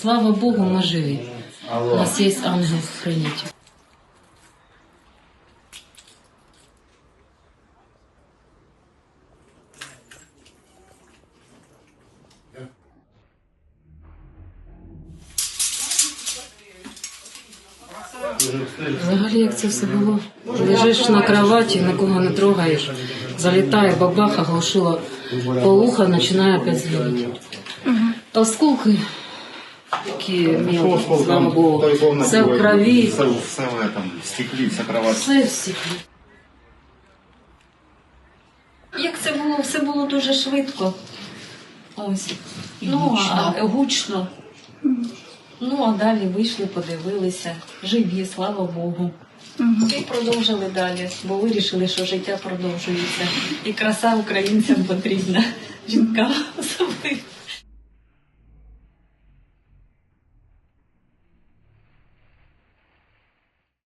Слава Богу, ми живі. У нас є ангел-хранитель. Взагалі, як це все було? Лежиш на кроваті, нікого не трогаєш, залітає бабаха, глушила полуха, починає опять згоріти. Осколки, такі мілкі, слава Богу. Все в крові, Все, все в этом, в стеклі, вся кровать. все в стеклі. Як це було? Все було дуже швидко. Ось. Ну, а гучно. Ну, а далі вийшли, подивилися. Живі, слава Богу. І продовжили далі, бо вирішили, що життя продовжується. І краса українцям потрібна. Жінкам особливо.